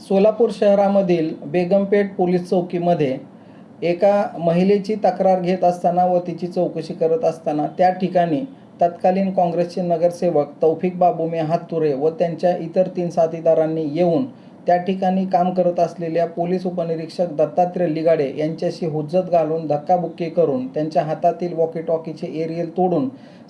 सोलापूर शहरामधील बेगमपेठ पोलीस चौकीमध्ये एका महिलेची तक्रार घेत असताना व तिची चौकशी करत असताना त्या ठिकाणी तत्कालीन काँग्रेसचे नगरसेवक तौफिक बाबूमे हातुरे व त्यांच्या इतर तीन साथीदारांनी येऊन त्या ठिकाणी काम करत असलेल्या पोलीस उपनिरीक्षक दत्तात्रय लिगाडे यांच्याशी हुज्जत घालून धक्काबुक्की करून त्यांच्या हातातील वॉकी टॉकीचे एरियल तोडून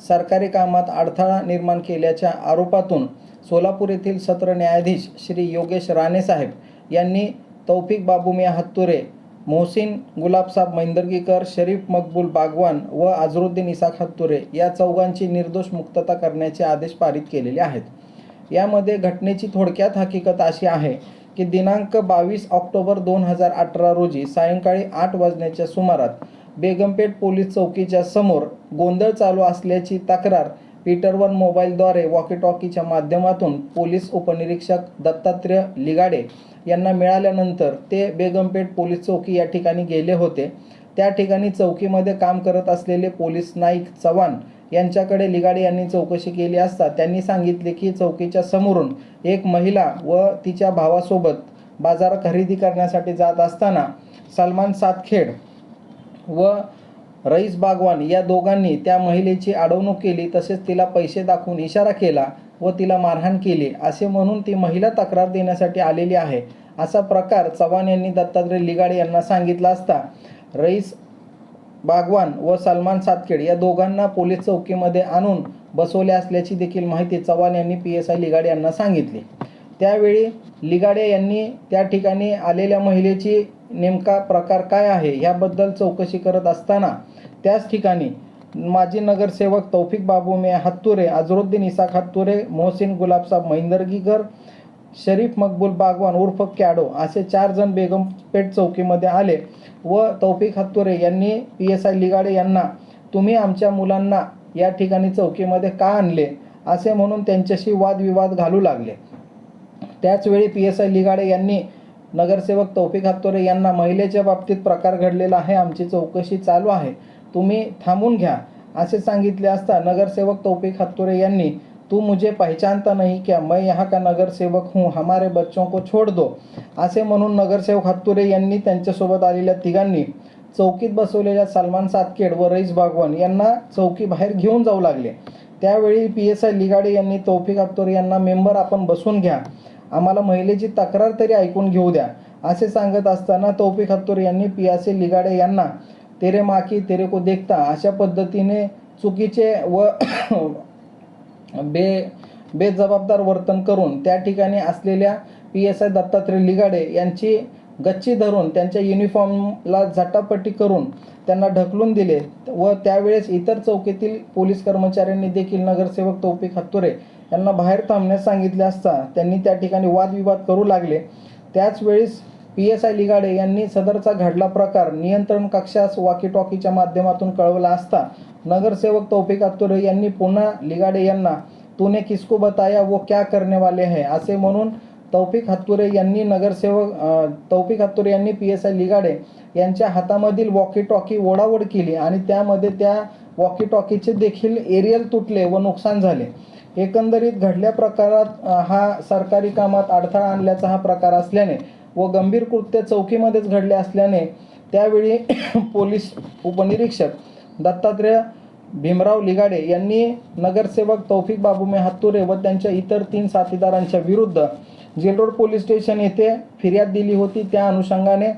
सरकारी कामात अडथळा निर्माण केल्याच्या आरोपातून सोलापूर येथील सत्र न्यायाधीश श्री योगेश राणेसाहेब यांनी तौफिक बाबूमिया हत्तुरे मोहसिन गुलाबसाब मैंदर्गीकर शरीफ मकबूल बागवान व अझरुद्दीन इसाक हत्तुरे या चौघांची निर्दोष मुक्तता करण्याचे आदेश पारित केलेले आहेत. यामध्ये घटनेची थोडक्यात हकीकत अशी आहे की दिनांक बावीस ऑक्टोबर दोन हजार अठरा रोजी सायंकाळी आठ वाजण्याच्या सुमारात बेगमपेठ पोलीस चौकीच्या समोर गोंधळ चालू असल्याची तक्रार पीटरवन मोबाईलद्वारे वॉकी टॉकीच्या माध्यमातून पोलीस उपनिरीक्षक दत्तात्रय लिगाडे यांना मिळाल्यानंतर ते बेगमपेठ पोलीस चौकी या ठिकाणी गेले होते. त्या ठिकाणी चौकीमध्ये काम करत असलेले पोलीस नाईक चव्हाण यांच्याकडे लिगाडे यांनी चौकशी केली असता त्यांनी सांगितले की चौकीच्या समोरून एक महिला व तिच्या भावासोबत बाजार खरेदी करण्यासाठी जात असताना सलमान सातखेड व रईस बागवान या दोघांनी त्या महिलेची अडवणूक केली तसेच तिला पैसे दाखवून इशारा केला व तिला मारहाण केली. असे म्हणून ती महिला तक्रार देण्यासाठी आलेली आहे. असा प्रकार चव्हाण यांनी दत्तात्रय लिगाडे यांना सांगितला असता. रईस बागवान व सलमान सातखेड या दोघांना पोलीस चौकीमध्ये आणून बसवले असल्याची देखील माहिती चव्हाण यांनी पी एस आय लिगाडे यांना सांगितली. त्यावेळी लिगाडे यांनी त्या ठिकाणी आलेल्या महिलेची नेमका प्रकार काय आहे याबद्दल चौकशी करत असताना त्याच ठिकाणी माजी नगरसेवक तौफिक बाबू मे हत्तुरे अझरुद्दीन इसाक हत्तुरे मोहसिन गुलाबसाब महिंदरगीकर शरीफ मकबूल बागवान उर्फ कॅडो असे चार जण बेगमपेठ चौकीमध्ये आले व तौफिक हत्तुरे यांनी पी एस आय लिगाडे यांना तुम्ही आमच्या मुलांना या ठिकाणी चौकीमध्ये का आणले? असे म्हणून त्यांच्याशी वादविवाद घालू लागले. त्याचवेळी पी एस आय लिगाडे यांनी नगरसेवक तौफिक हत्तोरे यांना महिलेच्या बाबतीत प्रकार घडलेला आहे आमची चौकशी चालू आहे तुम्ही थांबून घ्या असे सांगितले असता नगरसेवक तौफिक हत्तोरे यांनी तू मुझे पहचानता नहीं क्या मैं यहाँ का नगरसेवक हूँ? हमारे बच्चों को छोड़ दो। असे म्हणून नगरसेवक हत्तुरे यांनी त्यांच्यासोबत आलेल्या तिघांनी चौकीत बसवलेल्या सलमान सातखेड व रईस बागवान यांना चौकी बाहेर घेऊन जाऊ लागले. त्यावेळी पी एस आय लिगाडे यांनी तौफिक हत्तुरे यांना मेंबर आपण बसून घ्या. आम्हाला महिलेची तक्रार तरी ऐकून घेऊ द्या. असे सांगत असताना तौफिक हत्तुरे यांनी पी एस लिगाडे यांना तेरे माकी तेरे को देखता. अशा पद्धतीने चुकीचे व बे बेजबाबदार वर्तन करून त्या ठिकाणी असलेल्या P S I Dattatray Ligade यांची गच्ची धरून त्यांच्या युनिफॉर्मला झटापट्टी करून त्यांना ढकलून दिले व त्यावेळेस इतर चौकीतील पोलीस कर्मचाऱ्यांनी देखील नगरसेवक तौफिक हत्तुरे यांना बाहेर थांबण्यास सांगितले असता त्यांनी त्या ठिकाणी वादविवाद करू लागले. त्याच वेळेस पी एस आय लिगाडे यांनी सदरचा घडला प्रकार नियंत्रण कक्षास वॉकी टॉकीच्या माध्यमातून कळवला असता नगरसेवक तौफिक अत्तुरे यांनी पुन्हा लिगाडे यांना तुने किसको बताया वो क्या करने वाले है? असे म्हणून तौफिक हत्तुरे यांनी नगरसेवक तौफिक हत्तुरे यांनी पी एस आय लिगाडे यांच्या हातामधील वॉकी टॉकी ओढाओढ केली आणि त्यामध्ये त्या वॉकी टॉकीचे देखील एरियल तुटले व नुकसान झाले. एकंदरीत घडल्या प्रकारात हा सरकारी कामात अडथळा आणल्याचा हा प्रकार असल्याने व गंभीर कृत्य चौकीमध्येच घडले असल्याने त्यावेळी पोलीस उपनिरीक्षक दत्तात्रय भीमराव लिगाडे यांनी नगरसेवक तौफिक बाबू हत्तुरे व त्यांच्या इतर तीन साथीदारांच्या विरुद्ध जेलरोड पोलीस स्टेशन येथे फिर्याद दिली होती. त्या अनुषंगाने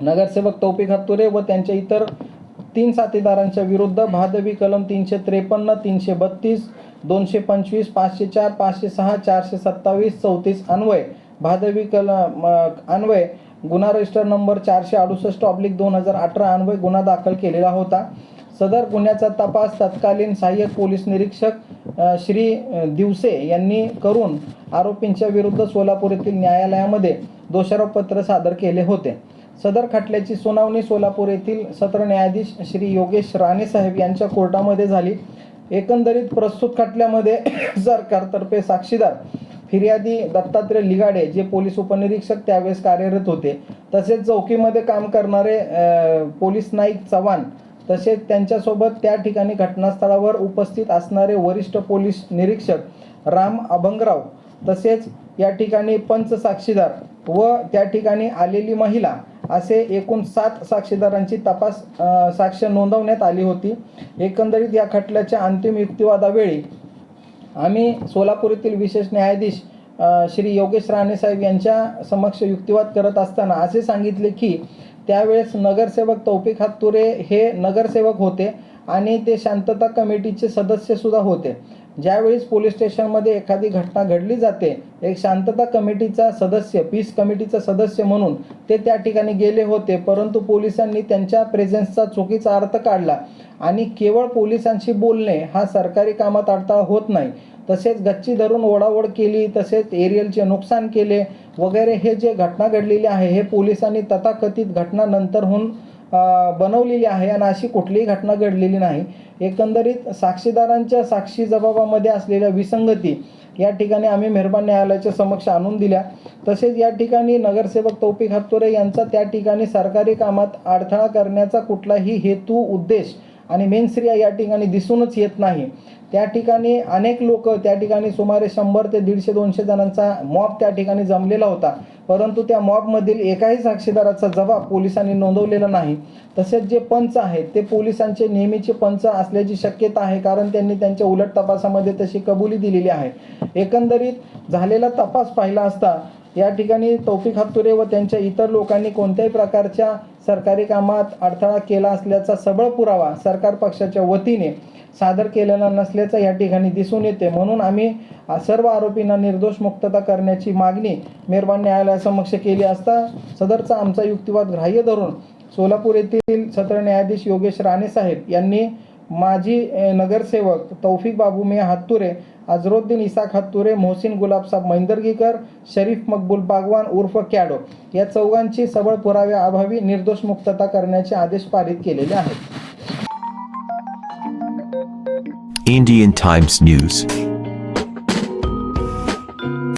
नगरसेवक तौफिक हत्तुरे व त्यांच्या इतर तीन साथीदारांच्या विरुद्ध भादवी कलम तीनशे त्रेपन्न तीनशे बत्तीस दोनशे पंचवीस पाचशे चार पाचशे सहा चारशे सत्तावीस चौतीस अन्वय भादवी कलम अन्वय गुन्हा रजिस्टर नंबर चारशे अडुसष्ट ऑब्लिक दोन हजार अठरा अन्वय गुन्हा दाखल केलेला होता. सदर गुन्ह्याचा तपास तत्कालीन सहाय्यक पोलीस निरीक्षक श्री दिवसे यांनी करून आरोपींच्या विरुद्ध सोलापूर येथील न्यायालयामध्ये दोषारोपपत्र सादर केले होते. सदर खटल्याची सुनावणी सोलापूर येथील सत्र न्यायाधीश श्री योगेश राणे साहेब यांच्या कोर्टामध्ये झाली. एकंदरीत प्रस्तुत खटल्यामध्ये सरकारतर्फे साक्षीदार फिर्यादी दत्तात्रय लिगाडे जे पोलीस उपनिरीक्षक त्यावेळेस कार्यरत होते तसेच चौकीमध्ये काम करणारे पोलीस नाईक चव्हाण तसेच त्यांच्यासोबत त्या ठिकाणी घटनास्थळावर उपस्थित असणारे वरिष्ठ पोलीस निरीक्षक राम अभंगराव तसेच या ठिकाणी पंच साक्षीदार व त्या ठिकाणी आलेली महिला असे एकूण सात साक्षीदारांची तपास साक्ष नोंदवण्यात आली होती. एकंदरीत या खटल्याच्या अंतिम युक्तिवादावेळी आम्ही सोलापूर येथील विशेष न्यायाधीश श्री योगेश राणे साहेब यांच्या समक्ष युक्तिवाद करत असताना असे सांगितले की त्यावेळेस नगरसेवक तौफिक हातुरे हे नगरसेवक होते आणि ते शांतता कमिटीचे सदस्यसुद्धा होते. ज्यावेळेस पोलीस स्टेशनमध्ये एखादी घटना घडली जाते एक शांतता कमिटीचा सदस्य पीस कमिटीचा सदस्य म्हणून ते त्या ठिकाणी गेले होते परंतु पोलिसांनी त्यांच्या प्रेझेन्सचा चुकीचा अर्थ काढला. आणि केवळ पोलिसांशी बोलणे हा सरकारी कामात अडथळा होत नाही. तसेच गच्ची धरून ओढाओढ केली तसेच एरियलचे नुकसान केले वगैरे हे जे घटना घडलेली आहे हे पोलिसांनी तथाकथित घटना नंतरहून बनवलेली आहे आणि अशी कुठलीही घटना घडलेली नाही. एकंदरीत साक्षीदारांच्या साक्षी जबाबामध्ये असलेल्या विसंगती या ठिकाणी आम्ही मेहरबान न्यायालयाच्या समक्ष आणून दिल्या. तसेच या ठिकाणी नगरसेवक तौफिक हातोरे यांचा त्या ठिकाणी सरकारी कामात अडथळा करण्याचा कुठलाही हेतू उद्देश आणि मेनश्रिया या ठिकाणी दिसूनच येत नाही. त्या ठिकाणी अनेक लोक त्या ठिकाणी सुमारे शंभर ते दीडशे दोनशे जणांचा मॉब त्या ठिकाणी जमलेला होता. परंतु त्या मॉबमधील एकाही साक्षीदाराचा जबाब पोलिसांनी नोंदवलेला नाही. तसेच जे पंच आहेत ते पोलिसांचे नेहमीचे पंच असल्याची शक्यता आहे कारण त्यांनी त्यांच्या उलट तपासामध्ये तशी कबुली दिलेली आहे. एकंदरीत झालेला तपास पाहिला असता या ठिकाणी तौफिक हत्तुरे व त्यांच्या इतर लोकांनी कोणत्याही प्रकारच्या सरकारी कामात अडथळा केला असल्याचा सबळ पुरावा सरकार पक्षाच्या वतीने सादर केलेला नसल्याचं या ठिकाणी दिसून येते. म्हणून आम्ही सर्व आरोपींना निर्दोष मुक्तता करण्याची मागणी मेहरबान न्यायालयासमक्ष केली असता सदरचा आमचा युक्तिवाद ग्राह्य धरून सोलापूर येथील सत्र न्यायाधीश योगेश राणे साहेब यांनी माजी नगरसेवक तौफिक बाबू मिया हत्तुरे अजरुद्दीन इसाक हत्तुरे मोहसिन गुलाबसाब मैंदर्गीकर शरीफ मकबूल बागवान उर्फ कॅडो या चौघांची सबळ पुराव्याअभावी निर्दोष मुक्तता करण्याचे आदेश पारित केलेले आहेत. Indian times news